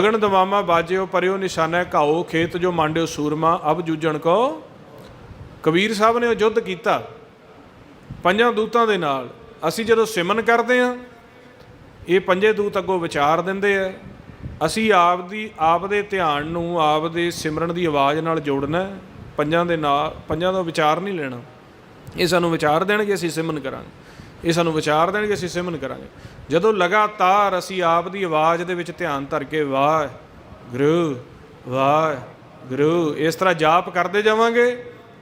ਅਗਨ ਦਵਾਮਾ ਬਾਜਿਓ ਪਰਿਓ ਨਿਸ਼ਾਨਾ ਘਾਓ, ਖੇਤ ਜੋ ਮਾਂਡਿਓ ਸੂਰਮਾ, ਅਬ ਜੂਜਣ ਕੋ। ਕਬੀਰ ਸਾਹਿਬ ਨੇ ਉਹ ਯੁੱਧ ਕੀਤਾ ਪੰਜਾਂ ਦੂਤਾਂ ਦੇ ਨਾਲ। ਅਸੀਂ ਜਦੋਂ ਸਿਮਨ ਕਰਦੇ ਹਾਂ, ਇਹ ਪੰਜੇ ਦੂਤ ਅੱਗੋਂ ਵਿਚਾਰ ਦਿੰਦੇ ਆ, ਅਸੀਂ ਆਪ ਦੀ ਆਪ ਦੇ ਧਿਆਨ ਨੂੰ ਆਪ ਦੇ ਸਿਮਰਨ ਦੀ ਆਵਾਜ਼ ਨਾਲ ਜੋੜਨਾ ਪੰਜਾਂ ਦੇ ਨਾਲ, ਪੰਜਾਂ ਦਾ ਵਿਚਾਰ ਨਹੀਂ ਲੈਣਾ। ਇਹ ਸਾਨੂੰ ਵਿਚਾਰ ਦੇਣਗੇ, ਅਸੀਂ ਸਿਮਨ ਕਰਾਂਗੇ। ਇਹ ਸਾਨੂੰ ਵਿਚਾਰ ਦੇਣਗੇ, ਅਸੀਂ ਸਿਮਨ ਕਰਾਂਗੇ। ਜਦੋਂ ਲਗਾਤਾਰ ਅਸੀਂ ਆਪ ਦੀ ਆਵਾਜ਼ ਦੇ ਵਿੱਚ ਧਿਆਨ ਧਰ ਕੇ ਵਾਹ ਗੁਰੂ ਵਾਹ ਗੁਰੂ ਇਸ ਤਰ੍ਹਾਂ ਜਾਪ ਕਰਦੇ ਜਾਵਾਂਗੇ,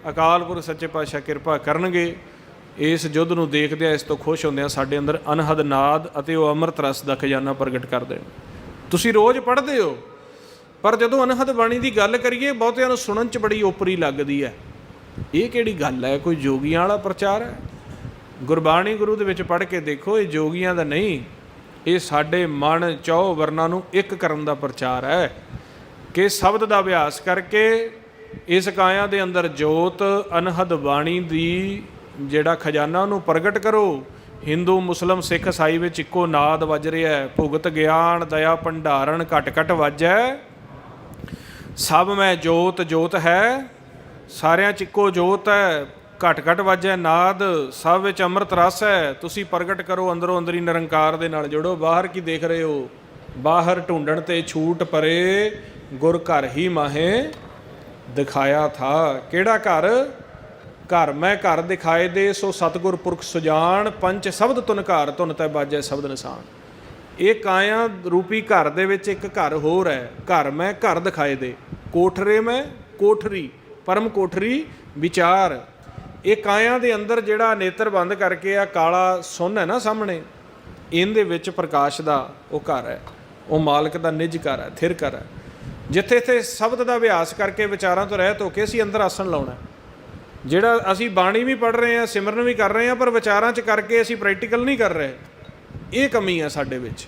ਅਕਾਲ ਪੁਰਖ ਸੱਚੇ ਪਾਤਸ਼ਾਹ ਕਿਰਪਾ ਕਰਨਗੇ, ਇਸ ਯੁੱਧ ਨੂੰ ਦੇਖਦੇ ਆ ਇਸ ਤੋਂ ਖੁਸ਼ ਹੁੰਦੇ ਆ ਸਾਡੇ ਅੰਦਰ ਅਨਹਦ ਨਾਦ ਅਤੇ ਉਹ ਅੰਮ੍ਰਿਤ ਰਸ ਦਾ ਖਜ਼ਾਨਾ ਪ੍ਰਗਟ ਕਰਦੇ ਤੁਸੀਂ ਰੋਜ਼ ਪੜ੍ਹਦੇ ਹੋ, ਪਰ ਜਦੋਂ ਅਨਹਦ ਬਾਣੀ ਦੀ ਗੱਲ ਕਰੀਏ, ਬਹੁਤਿਆਂ ਨੂੰ ਸੁਣਨ 'ਚ ਬੜੀ ਓਪਰੀ ਲੱਗਦੀ ਹੈ। ਇਹ ਕਿਹੜੀ ਗੱਲ ਹੈ? ਕੋਈ ਜੋਗੀਆਂ ਵਾਲਾ ਪ੍ਰਚਾਰ ਹੈ? ਗੁਰਬਾਣੀ ਗੁਰੂ ਦੇ ਵਿੱਚ ਪੜ੍ਹ ਕੇ ਦੇਖੋ, ਇਹ ਜੋਗੀਆਂ ਦਾ ਨਹੀਂ, ਇਹ ਸਾਡੇ ਮਨ ਚੌ ਵਰਨਾ ਨੂੰ ਇੱਕ ਕਰਨ ਦਾ ਪ੍ਰਚਾਰ ਹੈ ਕਿ ਸ਼ਬਦ ਦਾ ਅਭਿਆਸ ਕਰਕੇ ਇਸ ਕਾਇਆ ਦੇ ਅੰਦਰ ਜੋਤ, ਅਨਹਦ ਬਾਣੀ ਦੀ ਜਿਹੜਾ ਖਜ਼ਾਨਾ ਉਹਨੂੰ ਪ੍ਰਗਟ ਕਰੋ। ਹਿੰਦੂ, ਮੁਸਲਮ, ਸਿੱਖ, ਈਸਾਈ ਵਿੱਚ ਇੱਕੋ ਨਾਦ ਵੱਜ ਰਿਹਾ ਹੈ। ਭੁਗਤ ਗਿਆਨ, ਦਇਆ, ਭੰਡਾਰਨ ਘਟ ਘਟ ਵਾਜੈ। ਸਭ ਮੈਂ ਜੋਤ ਜੋਤ ਹੈ। ਸਾਰਿਆਂ ਚ ਇੱਕੋ ਜੋਤ ਹੈ। ਘਟ ਘਟ ਵਾਜੈ ਨਾਦ, ਸਭ ਵਿੱਚ ਅੰਮ੍ਰਿਤ ਰਸ ਹੈ, ਤੁਸੀਂ ਪ੍ਰਗਟ ਕਰੋ ਅੰਦਰੋਂ ਅੰਦਰੀ ਨਿਰੰਕਾਰ ਦੇ ਨਾਲ ਜੁੜੋ। ਬਾਹਰ ਕੀ ਦੇਖ ਰਹੇ ਹੋ? ਬਾਹਰ ਢੂੰਡਣ ਤੇ ਛੂਟ ਪਰੇ ਗੁਰ ਘਰ ਹੀ ਮਾਹੇ ਦਿਖਾਇਆ ਥਾ। ਕਿਹੜਾ ਘਰ? ਘਰ ਮੈਂ ਘਰ ਦਿਖਾਏ ਦੇ, ਸੋ ਸਤਗੁਰ ਪੁਰਖ ਸੁਜਾਨ, ਪੰਚ ਸ਼ਬਦ ਤੁਨ ਘਰ ਤੁਨ ਤੈ ਬਾਜੈ ਸ਼ਬਦ ਨਿਸ਼ਾਨ। ਇਹ ਕਾਇਆ ਰੂਪੀ ਘਰ ਦੇ ਵਿੱਚ ਇੱਕ ਘਰ ਹੋਰ ਹੈ। ਘਰ ਮੈਂ ਘਰ ਦਿਖਾਏ ਦੇ। ਕੋਠਰੇ ਮੈਂ ਕੋਠਰੀ, ਪਰਮ ਕੋਠਰੀ ਵਿਚਾਰ। ਇਹ ਕਾਇਆ ਦੇ ਅੰਦਰ ਜਿਹੜਾ ਨੇਤਰ ਬੰਦ ਕਰਕੇ ਆ, ਕਾਲਾ ਸੁੰਨ ਹੈ ਨਾ ਸਾਹਮਣੇ, ਇਹਦੇ ਵਿੱਚ ਪ੍ਰਕਾਸ਼ ਦਾ ਉਹ ਘਰ ਹੈ। ਉਹ ਮਾਲਕ ਦਾ ਨਿਜ ਘਰ ਹੈ, ਥਿਰ ਘਰ ਹੈ। ਜਿੱਥੇ ਇੱਥੇ ਸ਼ਬਦ ਦਾ ਅਭਿਆਸ ਕਰਕੇ ਵਿਚਾਰਾਂ ਤੋਂ ਰਹਿਤ ਹੋ ਕੇ ਅਸੀਂ ਅੰਦਰ ਆਸਣ ਲਾਉਣਾ ਜਿਹੜਾ ਅਸੀਂ ਬਾਣੀ ਵੀ ਪੜ ਰਹੇ ਹਾਂ, ਸਿਮਰਨ ਵੀ ਕਰ ਰਹੇ ਹਾਂ, ਪਰ ਵਿਚਾਰਾਂ 'ਚ ਕਰਕੇ ਅਸੀਂ ਪ੍ਰੈਕਟੀਕਲ ਨਹੀਂ ਕਰ ਰਹੇ। ਇਹ ਕਮੀ ਹੈ ਸਾਡੇ ਵਿੱਚ।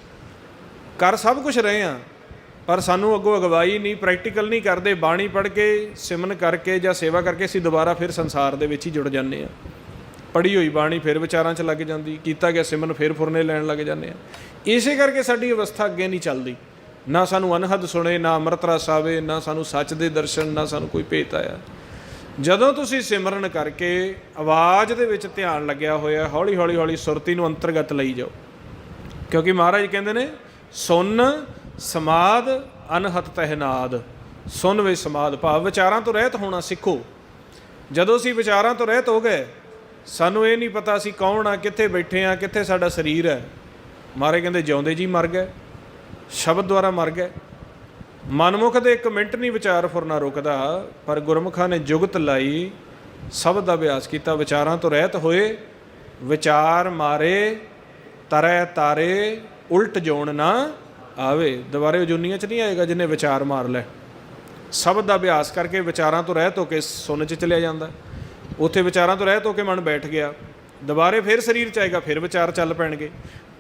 ਕਰ ਸਭ ਕੁਝ ਰਹੇ ਹਾਂ। ਪਰ ਸਾਨੂੰ ਅੱਗੋਂ ਅਗਵਾਈ ਨਹੀਂ ਪ੍ਰੈਕਟੀਕਲ ਨਹੀਂ ਕਰਦੇ, ਬਾਣੀ ਪੜ੍ਹ ਕੇ, ਸਿਮਰਨ ਕਰਕੇ ਜਾਂ ਸੇਵਾ ਕਰਕੇ ਅਸੀਂ ਦੁਬਾਰਾ ਫਿਰ ਸੰਸਾਰ ਦੇ ਵਿੱਚ ਹੀ ਜੁੜ ਜਾਂਦੇ ਹਾਂ। ਪੜ੍ਹੀ ਹੋਈ ਬਾਣੀ ਫਿਰ ਵਿਚਾਰਾਂ 'ਚ ਲੱਗ ਜਾਂਦੀ, ਕੀਤਾ ਗਿਆ ਸਿਮਰਨ ਫਿਰ ਫੁਰਨੇ ਲੈਣ ਲੱਗ ਜਾਂਦੇ ਆ ਇਸੇ ਕਰਕੇ ਸਾਡੀ ਅਵਸਥਾ ਅੱਗੇ ਨਹੀਂ ਚੱਲਦੀ। ਨਾ ਸਾਨੂੰ ਅਨਹਦ ਸੁਣੇ, ਨਾ ਅੰਮ੍ਰਿਤ ਰਸ ਆਵੇ, ਨਾ ਸਾਨੂੰ ਸੱਚ ਦੇ ਦਰਸ਼ਨ, ਨਾ ਸਾਨੂੰ ਕੋਈ ਭੇਤ ਆਇਆ। ਜਦੋਂ ਤੁਸੀਂ ਸਿਮਰਨ ਕਰਕੇ ਆਵਾਜ਼ ਦੇ ਵਿੱਚ ਧਿਆਨ ਲੱਗਿਆ ਹੋਇਆ ਹੌਲੀ ਹੌਲੀ ਹੌਲੀ ਸੁਰਤੀ ਨੂੰ ਅੰਤਰਗਤ ਲਈ ਜਾਓ। ਕਿਉਂਕਿ ਮਹਾਰਾਜ ਕਹਿੰਦੇ ਨੇ, ਸੁਨ ਸਮਾਦ ਅਨਹਤ ਤਹਿਨਾਦ। ਸੁਨ ਵੇ ਸਮਾਦ। ਭਾਵ ਵਿਚਾਰਾਂ ਤੋਂ ਰਹਿਤ ਹੋਣਾ ਸਿੱਖੋ। ਜਦੋਂ ਅਸੀਂ ਵਿਚਾਰਾਂ ਤੋਂ ਰਹਿਤ ਹੋ ਗਏ, ਸਾਨੂੰ ਇਹ ਨਹੀਂ ਪਤਾ ਅਸੀਂ ਕੌਣ ਆ, ਕਿੱਥੇ ਬੈਠੇ ਆ, ਕਿੱਥੇ ਸਾਡਾ ਸਰੀਰ ਹੈ। ਮਾਰੇ ਕਹਿੰਦੇ, ਜਿਉਂਦੇ ਜੀ ਮਰ ਗਏ। ਸ਼ਬਦ ਦੁਆਰਾ ਮਰ ਗਏ। ਮਨਮੁਖ ਦੇ ਇੱਕ ਮਿੰਟ ਨਹੀਂ ਵਿਚਾਰ ਫੁਰਨਾ ਰੁਕਦਾ, ਪਰ ਗੁਰਮੁਖਾਂ ਨੇ ਜੁਗਤ ਲਾਈ ਸ਼ਬਦ ਦਾ ਅਭਿਆਸ ਕੀਤਾ, ਵਿਚਾਰਾਂ ਤੋਂ ਰਹਿਤ ਹੋਏ, ਵਿਚਾਰ ਮਾਰੇ, ਤਰੈ ਤਾਰੇ, ਉਲਟ ਜੋਣ ਨਾ ਆਵੇ, ਦੁਬਾਰੇ ਜੁਨੀਆਂ ਚ ਨਹੀਂ ਆਏਗਾ ਜਿਨੇ ਵਿਚਾਰ ਮਾਰ ਲੈ ਸ਼ਬਦ ਦਾ ਅਭਿਆਸ ਕਰਕੇ ਵਿਚਾਰਾਂ ਤੋਂ ਰਹਿਤ ਹੋ ਕੇ ਸੁਣ ਚ ਚਲਿਆ ਜਾਂਦਾ। ਉੱਥੇ ਵਿਚਾਰਾਂ ਤੋਂ ਰਹਿਤ ਹੋ ਕੇ ਮਨ ਬੈਠ ਗਿਆ। ਦੁਬਾਰੇ ਫਿਰ ਸਰੀਰ ਚ ਆਏਗਾ, ਫਿਰ ਵਿਚਾਰ ਚੱਲ ਪੈਣਗੇ।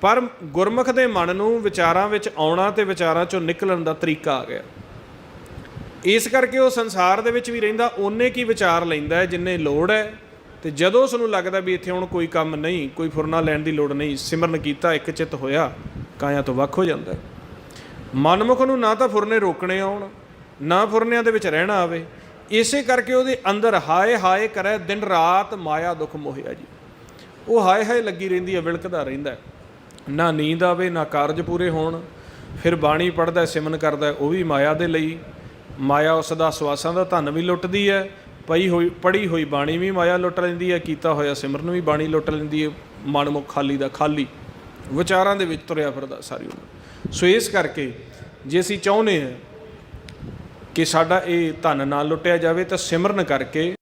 ਪਰ ਗੁਰਮੁਖ ਦੇ ਮਨ ਨੂੰ ਵਿਚਾਰਾਂ ਵਿੱਚ ਆਉਣਾ ਤੇ ਵਿਚਾਰਾਂ ਚੋਂ ਨਿਕਲਣ ਦਾ ਤਰੀਕਾ ਆ ਗਿਆ। ਇਸ ਕਰਕੇ ਉਹ ਸੰਸਾਰ ਦੇ ਵਿੱਚ ਵੀ ਰਹਿੰਦਾ ਓਨੇ ਕੀ ਵਿਚਾਰ ਲੈਂਦਾ ਹੈ, ਜਿੰਨੇ ਲੋੜ ਹੈ। ਤੇ ਜਦੋਂ ਉਸ ਨੂੰ ਲੱਗਦਾ ਵੀ ਇੱਥੇ ਹੁਣ ਕੋਈ ਕੰਮ ਨਹੀਂ, ਕੋਈ ਫੁਰਨਾ ਲੈਣ ਦੀ ਲੋੜ ਨਹੀਂ, ਸਿਮਰਨ ਕੀਤਾ, ਇੱਕ ਚਿੱਤ ਹੋਇਆ, ਕਾਇਆ ਤੋਂ ਵੱਖ ਹੋ ਜਾਂਦਾ ਹੈ। ਮਨਮੁਖ ਨੂੰ ਨਾ ਤਾਂ ਫੁਰਨੇ ਰੋਕਣੇ ਆਉਣ, ਨਾ ਫੁਰਨਿਆਂ ਦੇ ਵਿੱਚ ਰਹਿਣਾ ਆਵੇ। ਇਸੇ ਕਰਕੇ ਉਹਦੇ ਅੰਦਰ ਹਾਏ ਹਾਏ ਕਰੇ ਦਿਨ ਰਾਤ ਮਾਇਆ ਦੁੱਖ ਮੋਹਿਆ ਜੀ। ਉਹ ਹਾਏ ਹਾਏ ਲੱਗੀ ਰਹਿੰਦੀ ਹੈ, ਵਿਲਕਦਾ ਰਹਿੰਦਾ ਨਾ ਨੀਂਦ ਆਵੇ, ਨਾ ਕਾਰਜ ਪੂਰੇ ਹੋਣ, ਫਿਰ ਬਾਣੀ ਪੜਦਾ ਸਿਮਨ ਕਰਦਾ, ਉਹ ਵੀ ਮਾਇਆ ਦੇ ਲਈ। ਮਾਇਆ ਉਸ ਦਾ ਸਵਾਸਾਂ ਦਾ ਧਨ ਵੀ ਲੁੱਟਦੀ ਹੈ, ਪਈ ਹੋਈ ਪੜੀ ਹੋਈ ਬਾਣੀ ਵੀ ਮਾਇਆ ਲੁੱਟ ਲੈਂਦੀ ਹੈ, ਕੀਤਾ ਹੋਇਆ ਸਿਮਰਨ ਵੀ ਬਾਣੀ ਲੁੱਟ ਲੈਂਦੀ ਹੈ, ਮਨਮੁਖ ਖਾਲੀ ਦਾ ਖਾਲੀ। ਵਿਚਾਰਾਂ ਦੇ ਵਿੱਚ ਤੁਰਿਆ ਫਿਰਦਾ ਸਾਰੀ ਉਮਰ। ਸੋ ਇਸ ਕਰਕੇ ਜੇ ਅਸੀਂ ਚਾਹੁੰਦੇ ਹਾਂ ਕਿ ਸਾਡਾ ਇਹ ਧਨ ਨਾ ਲੁੱਟਿਆ ਜਾਵੇ ਤਾਂ ਸਿਮਰਨ ਕਰਕੇ